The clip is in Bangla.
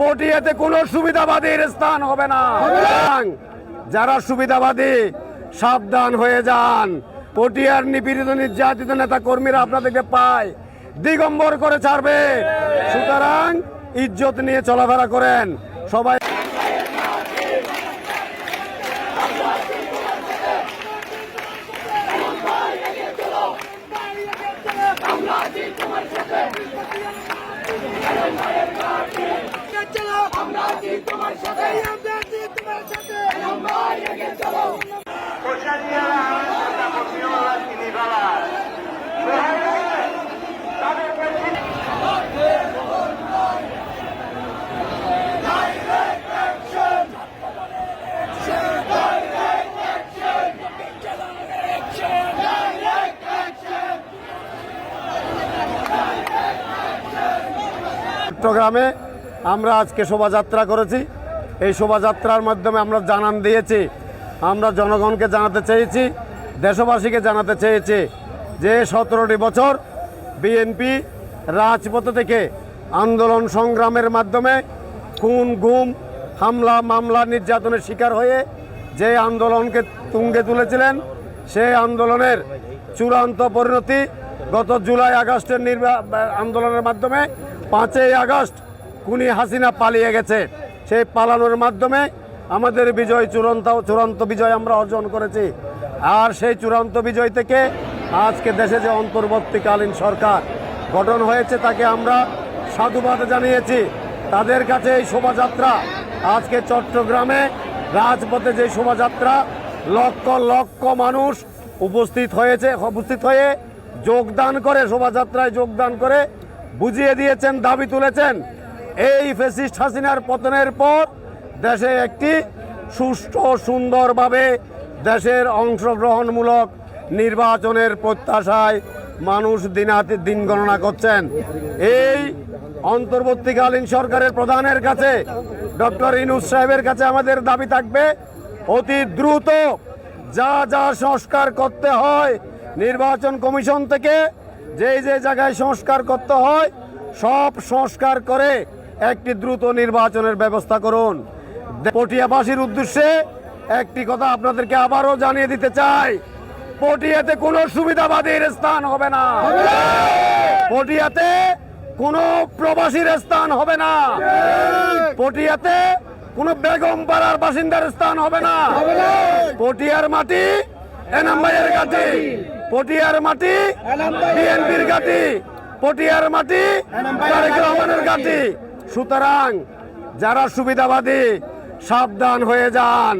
পটিয়াতে কোনো সুবিধাবাদীর স্থান হবে না। যারা সুবিধাবাদী সাবধান হয়ে যান। পটিয়ার নিপীড়িত নির্যাতিত নেতা কর্মীরা আপনাদেরকে পায়। দিগম্বর করে ছাড়বে। সুতরাং ইজ্জত নিয়ে চলাফেরা করেন। সবাই চট্টগ্রামে আমরা আজকে শোভাযাত্রা করেছি। এই শোভাযাত্রার মাধ্যমে আমরা জানান দিয়েছি। আমরা জনগণকে জানাতে চেয়েছি, দেশবাসীকে জানাতে চেয়েছি যে সতেরোটি বছর বিএনপি রাজপথ থেকে আন্দোলন সংগ্রামের মাধ্যমে খুন, গুম, হামলা, মামলা, নির্যাতনের শিকার হয়ে যে আন্দোলনকে তুঙ্গে তুলেছিলেন সেই আন্দোলনের চূড়ান্ত পরিণতি গত জুলাই আগস্টের নির্বা- আন্দোলনের মাধ্যমে পাঁচই আগস্ট খুনি হাসিনা পালিয়ে গেছে। সেই পালানোর মাধ্যমে আমাদের বিজয় চূড়ান্ত চূড়ান্ত বিজয় আমরা অর্জন করেছি। আর সেই চূড়ান্ত বিজয় থেকে আজকে দেশে যে অন্তর্বর্তীকালীন সরকার গঠন হয়েছে তাকে আমরা সাধুবাদ জানিয়েছি। তাদের কাছে এই শোভাযাত্রা আজকে চট্টগ্রামে রাজপথে যে শোভাযাত্রা লক্ষ লক্ষ মানুষ উপস্থিত হয়েছে, উপস্থিত হয়ে যোগদান করে, শোভাযাত্রায় যোগদান করে বুঝিয়ে দিয়েছেন, দাবি তুলেছেন। এই ফেসিস্ট হাসিনার পতনের পর দেশে একটি সুষ্ঠু, সুন্দরভাবে দেশের অংশগ্রহণমূলক নির্বাচনের প্রত্যাশায় মানুষ দিনাতি দিন গণনা করছেন। এই অন্তর্বর্তীকালীন সরকারের প্রধানের কাছে, ডক্টর ইনুস সাহেবের কাছে আমাদের দাবি থাকবে, অতি দ্রুত যা যা সংস্কার করতে হয়, নির্বাচন কমিশন থেকে যেই যে জায়গায় সংস্কার করতে হয় সব সংস্কার করে একটি দ্রুত নির্বাচনের ব্যবস্থা করুন। পটিয়াবাসীর উদ্দেশ্যে একটি কথা আপনাদেরকে আবারও জানিয়ে দিতে চাই। পটিয়াতে কোনো সুবিধাবাদীর স্থান হবে না। পটিয়াতে কোনো প্রবাসীর স্থান হবে না। পটিয়াতে কোনো বেগম পাড়ার বাসিন্দার স্থান হবে না। পটিয়ার মাটি এনাম ভাইয়ের গাটি পটিয়ার মাটি, বিএনপির গাটি পটিয়ার মাটি, তারেক রহমানের গাটি সুতরাং যারা সুবিধাবাদী, সাবধান হয়ে যান।